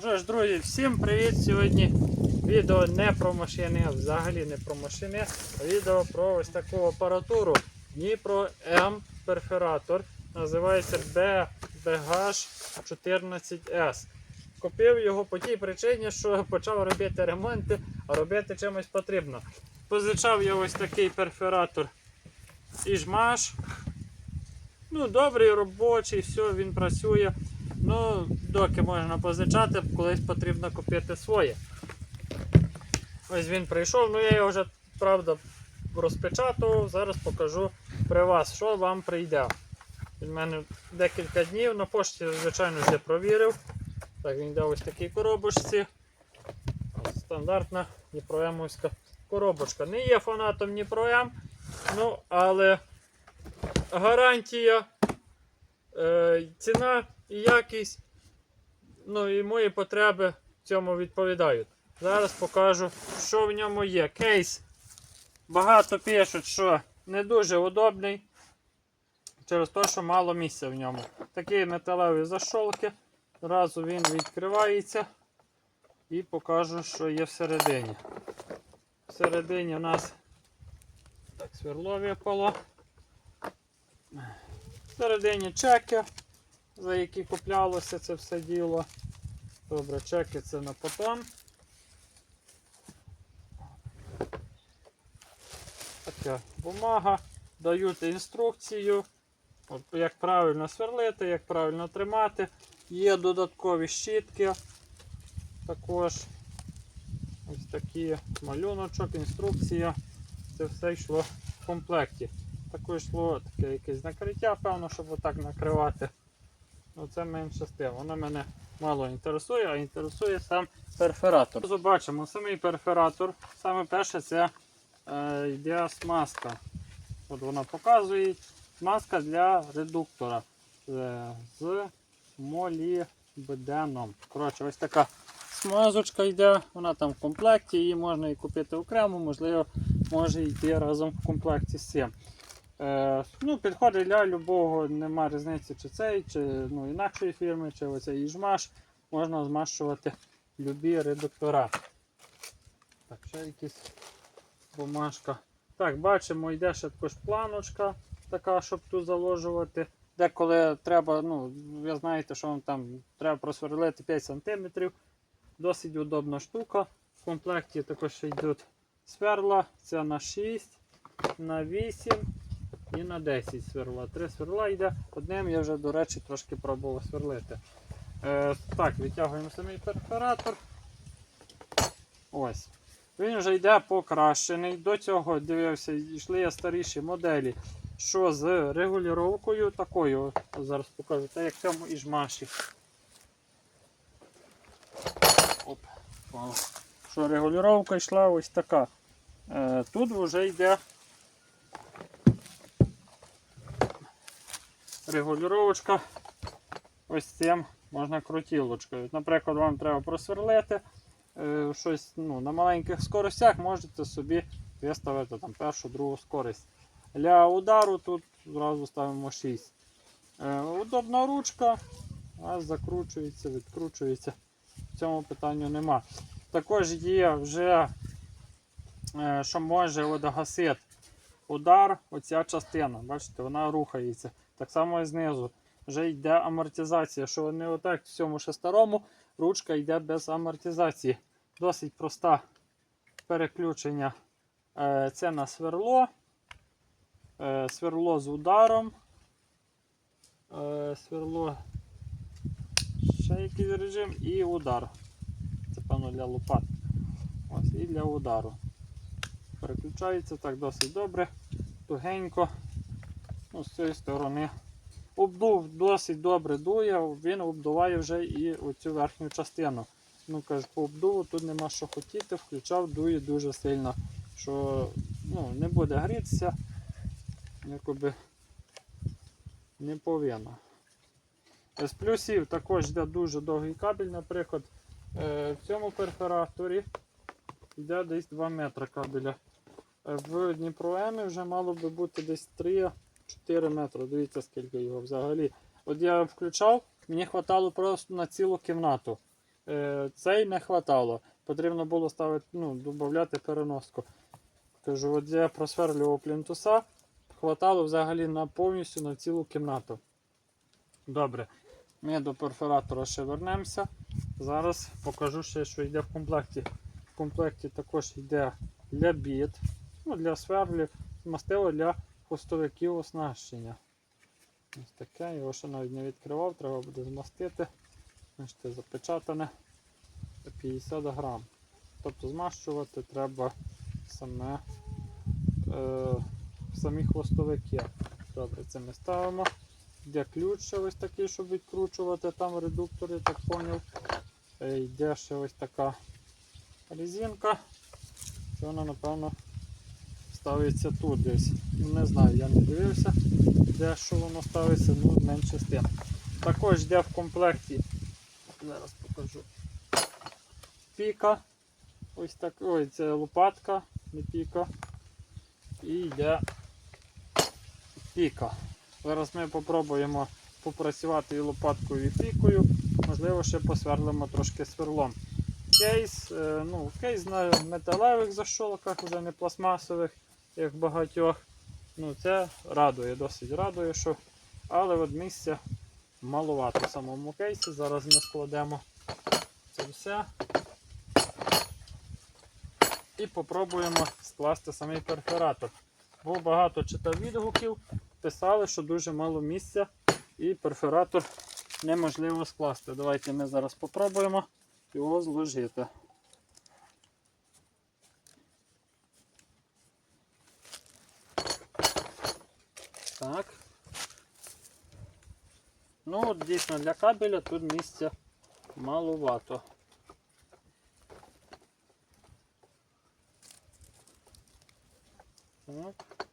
Що ж, друзі, всім привіт! Сьогодні відео не про машини, а взагалі не про машини, а відео про ось таку апаратуру Dnipro M перфоратор. Називається BBH14S. Купив його по тій причині, що почав робити ремонти, а робити чимось потрібно. Позичав я ось такий перфоратор Іжмаш. Ну, добрий, робочий, все, він працює. Ну, доки можна позичати, колись потрібно купити своє. Ось він прийшов, ну я його вже, правда, розпечатував. Зараз покажу при вас, що вам прийде. Від мене декілька днів на пошті, звичайно, вже провірив. Так, він йде ось такій коробочці. Стандартна Дніпроемовська коробочка. Не є фанатом Дніпроем, ну, але гарантія, е, ціна і якість, ну і мої потреби цьому відповідають. Зараз покажу, що в ньому є. Кейс. Багато пишуть, що не дуже удобний. Через те, що мало місця в ньому. Такі металеві защолки. Зразу він відкривається. І покажу, що є всередині. Всередині у нас так, сверло випало. Всередині чеки, за які куплялося це все діло. Добре, чеки це на потом. Така бумага. Дають інструкцію, як правильно сверлити, як правильно тримати. Є додаткові щітки. Також ось такі малюночок, інструкція. Це все йшло в комплекті. Також йшло таке якесь накриття, певно, щоб отак накривати. Ну це менше з тим. Воно мене мало інтересує, а інтересує сам перфоратор. Побачимо, самий перфоратор. Саме перше це е, йде смазка. От вона показує смазка для редуктора е, з молібденом. Коротше, ось така смазочка йде, вона там в комплекті, її можна і купити окремо, можливо, може йти разом в комплекті з цим. Е, ну, Підходить для любого, нема різниці, чи цей, чи ну, інакшої фірми, чи оцей іжмаш. Можна змащувати любі редуктора. Так, ще якісь бумажка. Так, бачимо, йде ще також планочка, така, щоб тут заложувати. Деколи треба, ну, ви знаєте, що вам там треба просверлити 5 см. Досить удобна штука. В комплекті також йдуть сверла. Це на 6, на 8 і на 10 сверла. Три сверла йде. Одним я вже, до речі, трошки пробував сверлити. Е, так, відтягуємо самий перфоратор. Ось. Він вже йде покращений. До цього дивився, йшли я старіші моделі, що з регулюванням такою. Зараз покажу, це як в цьому іжмаші. Оп. Що регулювання йшла ось така. Е, тут вже йде регулювачка ось цим можна крутілочкою. Наприклад, вам треба просверлити е, щось ну, на маленьких скоростях, можете собі виставити там, першу, другу скорість. Для удару тут зразу ставимо 6. Е, удобна ручка, а закручується, відкручується. В цьому питанню нема. Також є вже, е, що може от гасити удар, оця частина. Бачите, вона рухається. Так само і знизу. Вже йде амортизація, що не отак в цьому ще старому, ручка йде без амортизації. Досить проста переключення. Е, Це на сверло. Е, Сверло з ударом. Е, Сверло ще якийсь режим і удар. Це певно для лопат. Ось, і для удару. Переключається так досить добре, тугенько. Ну, з цієї сторони. Обдув досить добре дує, він обдуває вже і оцю верхню частину. Ну, кажу, по обдуву тут нема що хотіти, включав, дує дуже сильно, що ну, не буде грітися, якоби не повинно. З плюсів також йде дуже довгий кабель, наприклад, е, в цьому перфораторі йде десь 2 метри кабеля. Е, В Дніпроемі вже мало би бути десь 3-4 метри. Дивіться, скільки його взагалі. От я включав, мені вистачало просто на цілу кімнату. Е, цей не хватало. Потрібно було ставити, ну, додати переноску. Кажу, от я просверлював плінтуса, хватало взагалі на повністю на цілу кімнату. Добре, ми до перфоратора ще вернемося. Зараз покажу ще, що йде в комплекті. В комплекті також йде для біт, ну, для сверлів, мастило для хвостовиків оснащення. Ось таке, його ще навіть не відкривав, треба буде змастити. Бачите, запечатане 50 грам. Тобто змащувати треба саме е, самі хвостовики. Добре, це ми ставимо. Йде ключ ще ось такий, щоб відкручувати там редуктор, я так поняв. Е, Йде ще ось така резинка. Це вона, напевно, ставиться тут десь. Не знаю, я не дивився, де що воно ставиться, ну менше з тим. Також йде в комплекті. Зараз покажу. Піка. Ось так. Ой, це лопатка, не піка. І йде піка. Зараз ми попробуємо попрацювати і лопаткою, і пікою. Можливо, ще посверлимо трошки сверлом. Кейс, е, ну, кейс на металевих защолках, вже не пластмасових, як багатьох. Ну, це радує, досить радує, що. Але от місця маловато в самому кейсі. Зараз ми складемо це все. І попробуємо скласти самий перфоратор. Бо багато читав відгуків, писали, що дуже мало місця і перфоратор неможливо скласти. Давайте ми зараз попробуємо його зложити. Так. Ну, от дійсно для кабеля тут місця маловато. Так.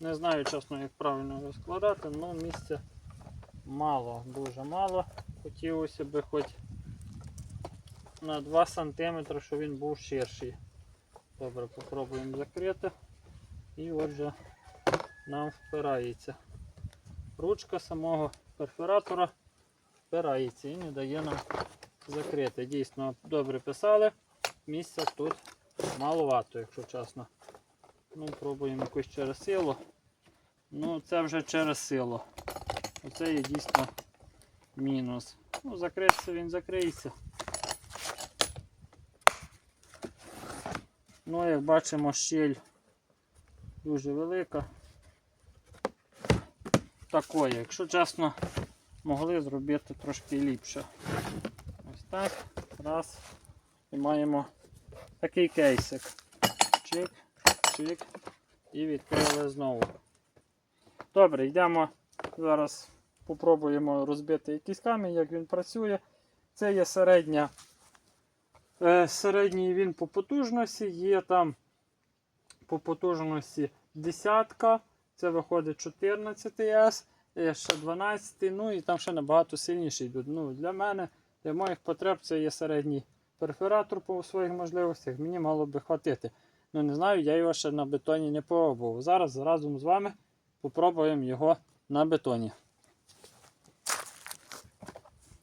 Не знаю, чесно, як правильно його складати, але місця мало, дуже мало. Хотілося б хоч на 2 см, щоб він був ширший. Добре, попробуємо закрити. І отже нам впирається. Ручка самого перфоратора впирається і не дає нам закрити. Дійсно, добре писали. Місця тут маловато, якщо чесно. Ну, пробуємо якось через силу. Ну, це вже через силу. Оце є дійсно мінус. Ну, закритися він закриється. Ну, як бачимо, щель дуже велика. Такої, якщо чесно, могли зробити трошки ліпше. Ось так. Раз. І маємо такий кейсик. Чик, чик. І відкрили знову. Добре, йдемо. Зараз попробуємо розбити якийсь камінь, як він працює. Це є середня. Е, середній він по потужності, є там по потужності десятка, це виходить 14 s ще 12, ну і там ще набагато сильніші йдуть. Ну, Для мене, для моїх потреб, це є середній перфоратор по своїх можливостях, мені мало би хватити. Ну не знаю, я його ще на бетоні не пробував. Зараз разом з вами попробуємо його на бетоні.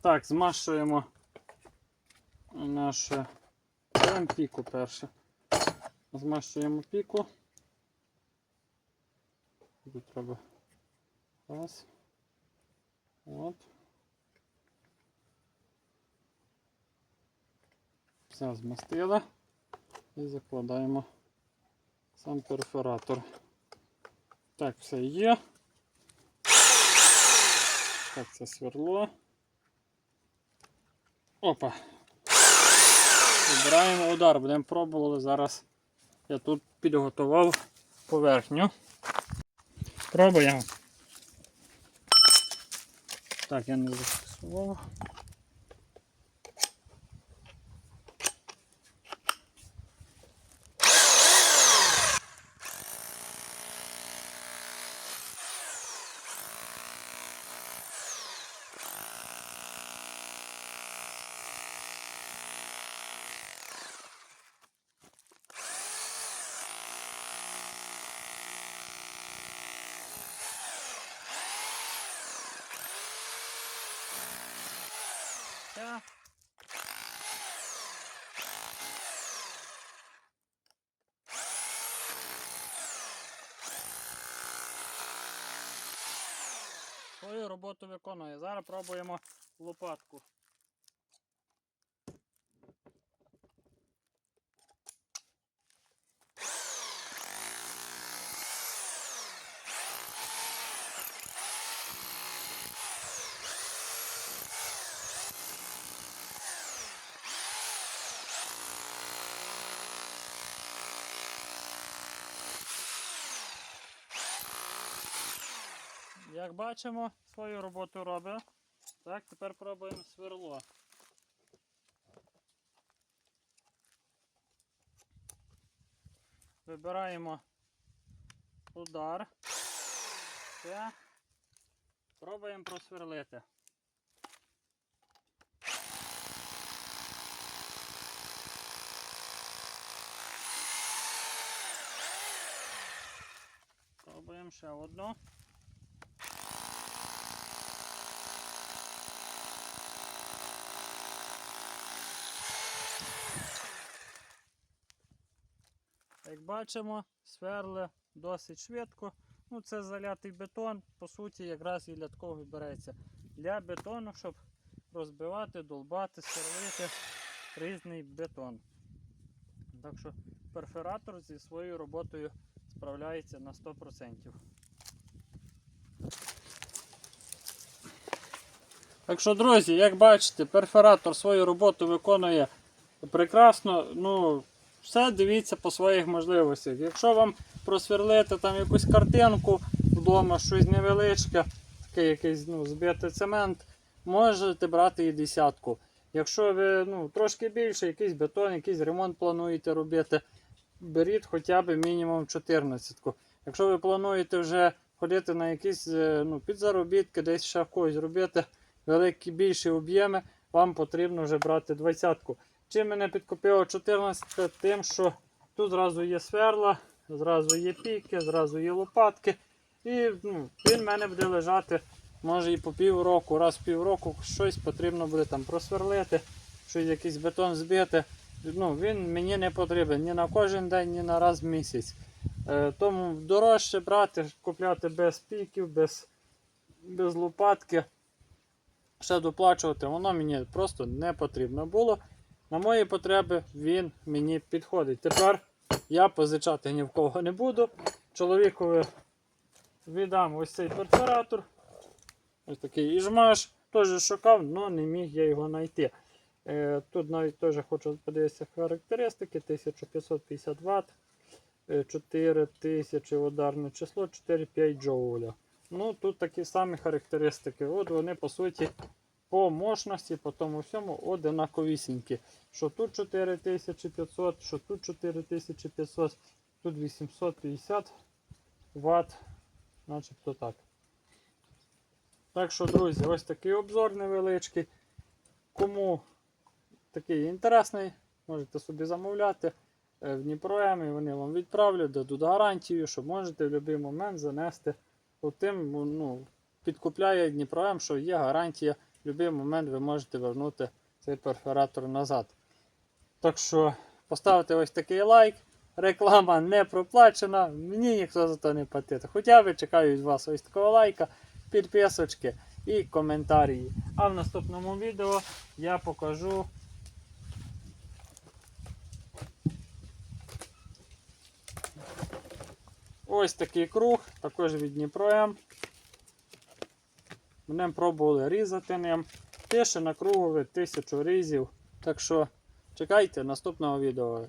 Так, змащуємо наше беремо піку перше. Змащуємо піку. Тут треба раз. От. Все змастили і закладаємо сам перфоратор. Так, все є. Так, це сверло. Опа. Вибираємо удар, будемо пробували зараз. Я тут підготував поверхню. Пробуємо. Так, я не зафіксував. Все. Свою роботу виконує. Зараз пробуємо лопатку. Як бачимо, свою роботу робить. Так, тепер пробуємо сверло. Вибираємо удар. Все. Пробуємо просверлити. Пробуємо ще одну. Як бачимо, сверли досить швидко. Ну, це залятий бетон, по суті, якраз і такого береться. Для бетону, щоб розбивати, долбати, сверлити різний бетон. Так що перфоратор зі своєю роботою справляється на 100%. Так що, друзі, як бачите, перфоратор свою роботу виконує прекрасно. Ну, все дивіться по своїх можливостях. Якщо вам просверлити там якусь картинку вдома, щось невеличке, такий якийсь ну, збитий цемент, можете брати і десятку. Якщо ви ну, трошки більше, якийсь бетон, якийсь ремонт плануєте робити, беріть хоча б мінімум 14. Якщо ви плануєте вже ходити на якісь е, ну, підзаробітки, десь ще в когось робити великі більші об'єми, вам потрібно вже брати 20. Чим мене підкупило 14, тим, що тут зразу є сверла, зразу є піки, зразу є лопатки. І ну, він в мене буде лежати, може і по півроку, раз в півроку щось потрібно буде там просверлити, щось якийсь бетон збити. Ну, Він мені не потрібен ні на кожен день, ні на раз в місяць. Е, тому дорожче брати, купляти без піків, без, без лопатки. Ще доплачувати, воно мені просто не потрібно було. На мої потреби він мені підходить. Тепер я позичати ні в кого не буду. Чоловікові віддам ось цей перфоратор. Ось такий іжмаш. Теж шукав, але не міг я його знайти. Е, тут навіть теж хочу подивитися характеристики. 1550 Вт, 4000 ударне число, 4-5 джоуля. Ну, тут такі самі характеристики. От вони по суті по мощності, по тому всьому одинаковісінькі. Що тут 4500, що тут 4500, тут 850 Вт. Начебто так. Так що, друзі, ось такий обзор невеличкий. Кому такий інтересний, можете собі замовляти е, в Дніпром і вони вам відправлять, дадуть гарантію, що можете в будь-який момент занести. Тим ну, підкупляє Дніпром, що є гарантія, в будь-який момент ви можете вернути цей перфоратор назад. Так що поставте ось такий лайк. Реклама не проплачена, мені ніхто за це не платить. Хоча б чекаю від вас ось такого лайка, підписочки і коментарі. А в наступному відео я покажу. Ось такий круг, також від Дніпром. Мене пробували різати ним. Тише на кругові тисячу різів. Так що чекайте наступного відео.